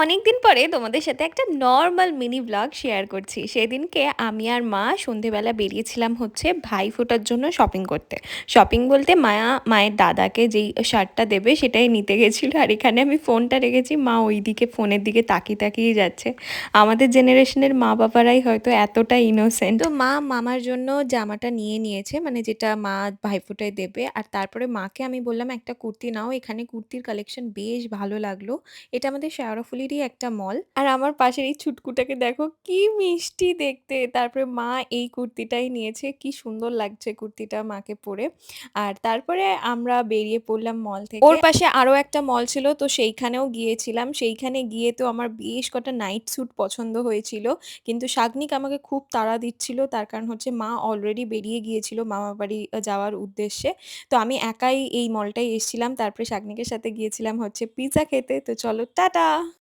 অনেকদিন পরে তোমাদের সাথে একটা নর্মাল মিনি ব্লগ শেয়ার করছি। সেদিনকে আমি আর মা সন্ধেবেলা বেরিয়েছিলাম হচ্ছে ভাই ফোটার জন্য শপিং করতে। শপিং বলতে মায়া, মায়ের দাদাকে যেই শার্টটা দেবে সেটাই নিতে গেছিল। আর এখানে আমি ফোনটা রেখেছি, মা ওই দিকে ফোনের দিকে তাকিয়ে তাকিয়ে যাচ্ছে। আমাদের জেনারেশনের মা বাবারাই হয়তো এতটা ইনোসেন্ট তো মা মামার জন্য জামাটা নিয়ে নিয়েছে মানে যেটা মা ভাইফোঁটায় দেবে। আর তারপরে মাকে আমি বললাম, একটা কুর্তি নাও, এখানে কুর্তির কালেকশন বেশ ভালো লাগল। এটা আমাদের শেওড়াফুলিরই একটা মল। আর আমার পাশের এই ছুটকুটাকে দেখো, কি মিষ্টি দেখতে। তারপরে মা এই কুর্তিটাই নিয়েছে। কি সুন্দর লাগছে কুর্তিটা মাকে পরে। আর তারপরে আমরা বেরিয়ে পড়লাম মল থেকে। ওর পাশে আরও একটা মল ছিল, তো সেইখানেও গিয়েছিলাম। সেইখানে গিয়ে তো আমার বেশ কটা নাইট স্যুট পছন্দ হয়েছিল। কিন্তু শাগনিক আমাকে খুব তাড়া দিচ্ছিল। তার কারণ হচ্ছে মা অলরেডি বেরিয়ে গিয়েছিল মামাবাড়ি আ যাওয়ার উদ্দেশ্যে। তো আমি একাই এই মলটায় এসছিলাম। তারপরে শাগনিকের সাথে গিয়েছিলাম হচ্ছে পিজ্জা খেতে। তো চলো, টাটা!